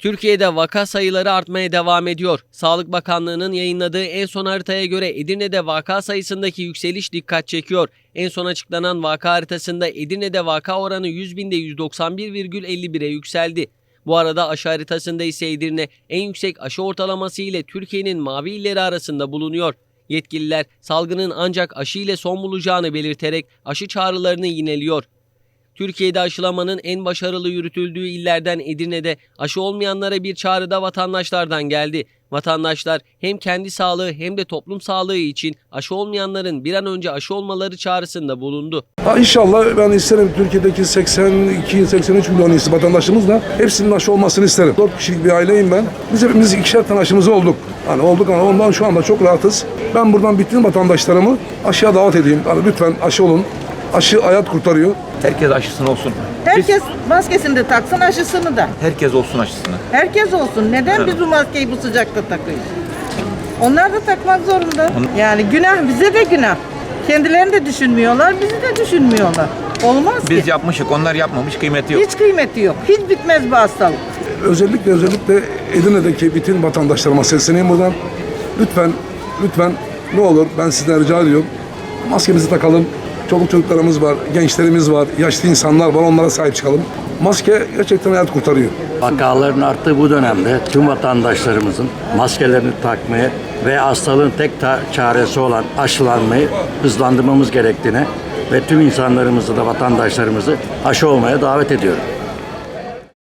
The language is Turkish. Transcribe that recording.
Türkiye'de vaka sayıları artmaya devam ediyor. Sağlık Bakanlığı'nın yayınladığı en son haritaya göre Edirne'de vaka sayısındaki yükseliş dikkat çekiyor. En son açıklanan vaka haritasında Edirne'de vaka oranı 100 binde 191,51'e yükseldi. Bu arada aşı haritasında ise Edirne en yüksek aşı ortalaması ile Türkiye'nin mavi illeri arasında bulunuyor. Yetkililer salgının ancak aşı ile son bulacağını belirterek aşı çağrılarını yineliyor. Türkiye'de aşılamanın en başarılı yürütüldüğü illerden Edirne'de aşı olmayanlara bir çağrı da vatandaşlardan geldi. Vatandaşlar hem kendi sağlığı hem de toplum sağlığı için aşı olmayanların bir an önce aşı olmaları çağrısında bulundu. Ha inşallah ben isterim Türkiye'deki 82-83 milyon insan vatandaşımız da hepsinin aşı olmasını isterim. 4 kişilik bir aileyim ben. Biz hepimiz ikişer tane aşımız olduk. Hani olduk ama ondan şu anda çok rahatız. Ben buradan bütün vatandaşlarımı aşıya davet edeyim. Hani lütfen aşı olun. Aşı hayat kurtarıyor. Herkes aşısını olsun. Herkes maskesini de taksın aşısını da. Herkes olsun aşısını. Herkes olsun. Neden biz bu maskeyi bu sıcakta takıyoruz? Onlar da takmak zorunda. Yani günah bize de günah. Kendilerini de düşünmüyorlar, bizi de düşünmüyorlar. Olmaz Biz ki. yapmışık, onlar yapmamış kıymeti yok. Hiç kıymeti yok. Hiç bitmez bu hastalık. Özellikle özellikle Edirne'deki bütün vatandaşlarıma sesleneyim buradan. Lütfen, lütfen ne olur ben sizden rica ediyorum. Maskemizi takalım. Çoluk çocuklarımız var, gençlerimiz var, yaşlı insanlar var onlara sahip çıkalım. Maske gerçekten hayat kurtarıyor. Vakaların arttığı bu dönemde tüm vatandaşlarımızın maskelerini takmayı ve hastalığın tek ta- çaresi olan aşılanmayı hızlandırmamız gerektiğine ve tüm insanlarımızı da vatandaşlarımızı aşı olmaya davet ediyorum.